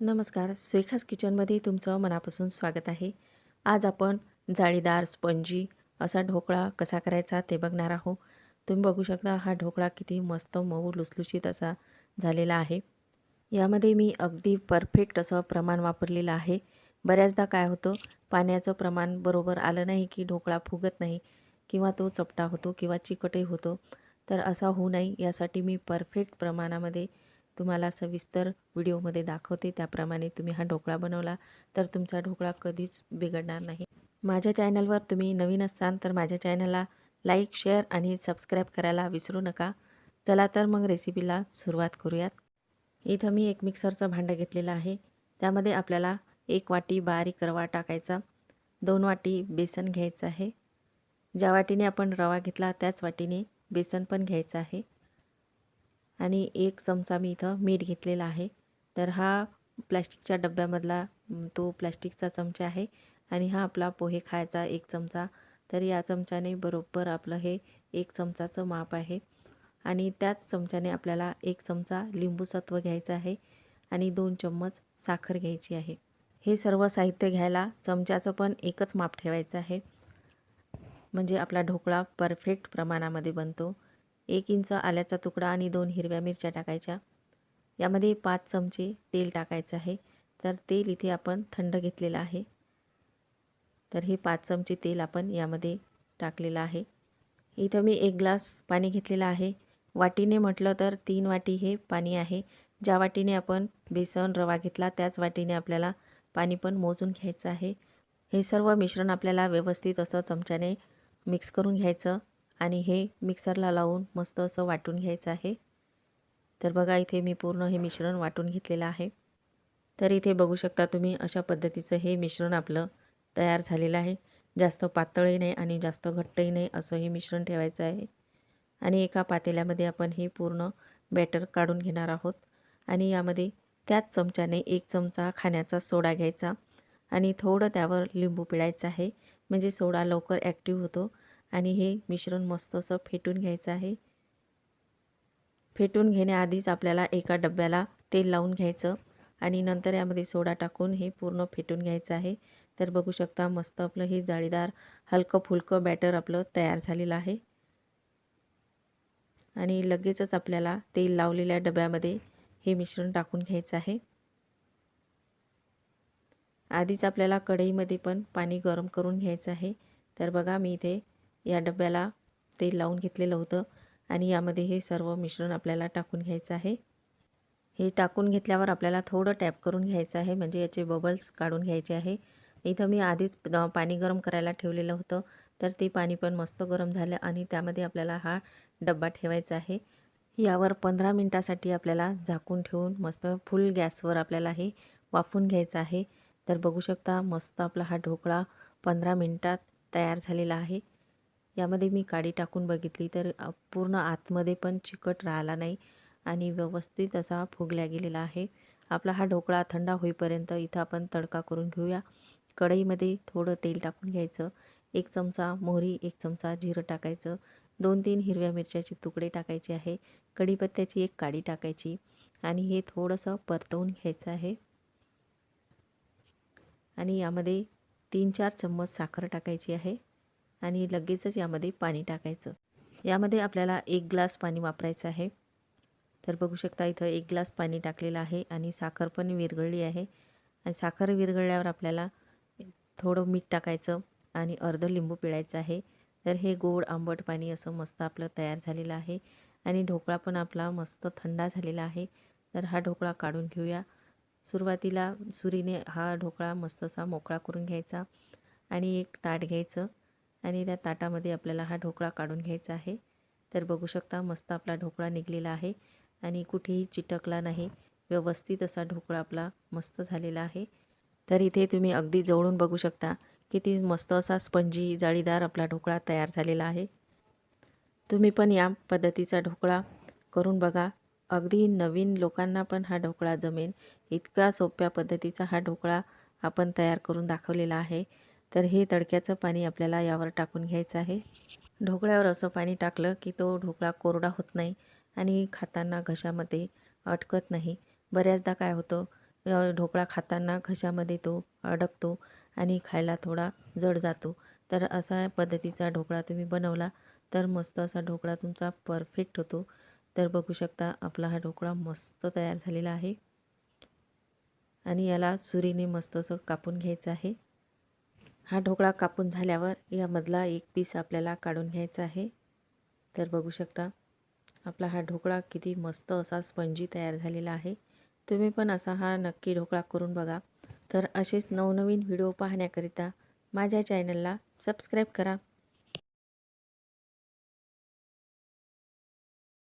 नमस्कार. श्रेखास किचनमध्ये तुमचं मनापासून स्वागत आहे. आज आपण जाळीदार स्पंजी असा ढोकळा कसा करायचा ते बघणार आहोत. तुम्ही बघू शकता हा ढोकळा किती मस्त मऊ लुसलुशीत असा झालेला आहे. यामध्ये मी अगदी परफेक्ट असं प्रमाण वापरलेलं आहे. बऱ्याचदा काय होतं पाण्याचं प्रमाण बरोबर आलं नाही की ढोकळा फुगत नाही किंवा तो चपटा होतो किंवा चिकटही होतो तर असा होऊ नये. यासाठी मी परफेक्ट प्रमाणामध्ये तुम्हाला सविस्तर व्हिडिओमध्ये दाखवते. त्याप्रमाणे तुम्ही हा ढोकळा बनवला तर तुमचा ढोकळा कधीच बिघडणार नाही. माझ्या चॅनलवर तुम्ही नवीन असाल तर माझ्या चॅनलला लाईक शेअर आणि सबस्क्राईब करायला विसरू नका. चला तर मग रेसिपीला सुरुवात करूयात. इथं मी एक मिक्सरचं भांडं घेतलेलं आहे. त्यामध्ये आपल्याला एक वाटी बारीक रवा टाकायचा दोन वाटी बेसन घ्यायचं आहे. ज्या वाटीने आपण रवा घेतला त्याच वाटीने बेसन पण घ्यायचं आहे. आणि एक चमचा मी इथं मीठ घेतलेला आहे. तर हा प्लॅस्टिकच्या डब्यामधला तो प्लॅस्टिकचा चमचा आहे आणि हा आपला पोहे खायचा एक चमचा. तर या चमच्याने बरोबर आपलं हे एक चमचाचं माप आहे. आणि त्याच चमच्याने आपल्याला एक चमचा लिंबू सत्व घ्यायचं आहे आणि दोन चम्मच साखर घ्यायची आहे. हे सर्व साहित्य घ्यायला चमच्याचं पण एकच माप ठेवायचं आहे. म्हणजे आपला ढोकळा परफेक्ट प्रमाणामध्ये बनतो. एक इंच आल्याचा तुकडा आणि दोन हिरव्या मिरच्या टाकायच्या. यामध्ये पाच चमचे तेल टाकायचं आहे. तर तेल इथे आपण थंड घेतलेलं आहे. तर हे पाच चमचे तेल आपण यामध्ये टाकलेलं आहे. इथं मी एक ग्लास पाणी घेतलेलं आहे. वाटीने म्हटलं तर तीन वाटी हे पाणी आहे. ज्या वाटीने आपण बेसन रवा घेतला त्याच वाटीने आपल्याला पाणी पण मोजून घ्यायचं आहे. हे सर्व मिश्रण आपल्याला व्यवस्थित असं चमच्याने मिक्स करून घ्यायचं. आणि हे मिक्सरला लावून मस्त असं वाटून घ्यायचं आहे. तर बघा इथे मी पूर्ण हे मिश्रण वाटून घेतलेलं आहे. तर इथे बघू शकता तुम्ही अशा पद्धतीचं हे मिश्रण आपलं तयार झालेलं आहे. जास्त पातळही नाही आणि जास्त घट्टही नाही असं हे मिश्रण ठेवायचं आहे. आणि एका पातेल्यामध्ये आपण हे पूर्ण बॅटर काढून घेणार आहोत. आणि यामध्ये त्याच चमच्याने एक चमचा खाण्याचा सोडा घ्यायचा. आणि थोडं त्यावर लिंबू पिळायचं आहे. म्हणजे सोडा लवकर ॲक्टिव्ह होतो. आणि हे मिश्रण मस्त असं फेटून घ्यायचं आहे. फेटून घेण्याआधीच आपल्याला एका डब्याला तेल लावून घ्यायचं आणि नंतर यामध्ये सोडा टाकून हे पूर्ण फेटून घ्यायचं आहे. तर बघू शकता मस्त आपलं हे जाळीदार हलकं फुलकं बॅटर आपलं तयार झालेलं आहे. आणि लगेचच आपल्याला तेल लावलेल्या डब्यामध्ये हे मिश्रण टाकून घ्यायचं आहे. आधीच आपल्याला कढईमध्ये पण पाणी गरम करून घ्यायचं आहे. तर बघा मी इथे या डब्याला तेल लावून घेतलेलं होतं आणि यामध्ये हे सर्व मिश्रण आपल्याला टाकून घ्यायचं आहे. हे टाकून घेतल्यावर आपल्याला थोडं टॅप करून घ्यायचं आहे म्हणजे याचे बबल्स काढून घ्यायचे आहे. इथं मी आधीच पाणी गरम करायला ठेवलेलं होतं तर ते पाणी पण मस्त गरम झालं आणि त्यामध्ये आपल्याला हा डब्बा ठेवायचा आहे. यावर पंधरा मिनटासाठी आपल्याला झाकून ठेवून मस्त फुल गॅसवर आपल्याला हे वाफून घ्यायचं आहे. तर बघू शकता मस्त आपला हा ढोकळा पंधरा मिनटात तयार झालेला आहे. यामध्ये मी काडी टाकून बघितली तर पूर्ण आतमध्ये पण चिकट राहिला नाही आणि व्यवस्थित असा फुगल्या गेलेला आहे. आपला हा ढोकळा थंडा होईपर्यंत इथं आपण तडका करून घेऊया. कढईमध्ये थोडं तेल टाकून घ्यायचं. एक चमचा मोहरी एक चमचा जिरं टाकायचं. दोन तीन हिरव्या मिरच्याचे तुकडे टाकायचे आहे. कढीपत्त्याची एक काडी टाकायची आणि हे थोडंसं परतवून घ्यायचं आहे. आणि यामध्ये तीन चार चम्मच साखर टाकायची आहे. आणि लगेचच यामध्ये पाणी टाकायचं. यामध्ये आपल्याला एक ग्लास पाणी वापरायचं आहे. तर बघू शकता इथं एक ग्लास पाणी टाकलेलं आहे आणि साखर पण विरघळली आहे. आणि साखर विरघळल्यावर आपल्याला थोडं मीठ टाकायचं आणि अर्ध लिंबू पिळायचं आहे. तर हे गोड आंबट पाणी असं मस्त आपलं तयार झालेलं आहे. आणि ढोकळा पण आपला मस्त थंडा झालेला आहे. तर हा ढोकळा काढून घेऊया. सुरुवातीला सुरीने हा ढोकळा मस्त असा मोकळा करून घ्यायचा. आणि एक ताट घ्यायचं. आणि त्या ताटामध्ये आपल्याला हा ढोकळा काढून घ्यायचा आहे. तर बघू शकता मस्त आपला ढोकळा निघलेला आहे आणि कुठेही चिटकला नाही. व्यवस्थित असा ढोकळा आपला मस्त झालेला आहे. तर इथे तुम्ही अगदी जवळून बघू शकता किती मस्त असा स्पंजी जाळीदार आपला ढोकळा तयार झालेला आहे. तुम्ही पण या पद्धतीचा ढोकळा करून बघा. अगदी नवीन लोकांना पण हा ढोकळा जमेल. इतका सोप्या पद्धतीचा हा ढोकळा आपण तयार करून दाखवलेला आहे. तर हे तडक्याचं पाणी आपल्याला यावर टाकून घ्यायचं आहे. ढोकळ्यावर असं पाणी टाकलं की तो ढोकळा कोरडा होत नाही आणि खाताना घशामध्ये अटकत नाही. बऱ्याचदा काय होतं ढोकळा खाताना घशामध्ये तो अडकतो आणि खायला थोडा जड जातो. तर असा पद्धतीचा ढोकळा तुम्ही बनवला तर मस्त असा ढोकळा तुमचा परफेक्ट होतो. तर बघू शकता आपला हा ढोकळा मस्त तयार झालेला आहे. आणि याला सुरीने मस्त असं कापून घ्यायचं आहे. हा ढोकळा कापून झाल्यावर यामधला एक पीस आपल्याला काढून घ्यायचा आहे. तर बघू शकता आपला हा ढोकळा किती मस्त असा स्पंजी तयार झालेला आहे. तुम्ही पण असा हा नक्की ढोकळा करून बघा. तर असेच नवनवीन व्हिडिओ पाहण्याकरिता माझ्या चॅनलला सबस्क्राईब करा.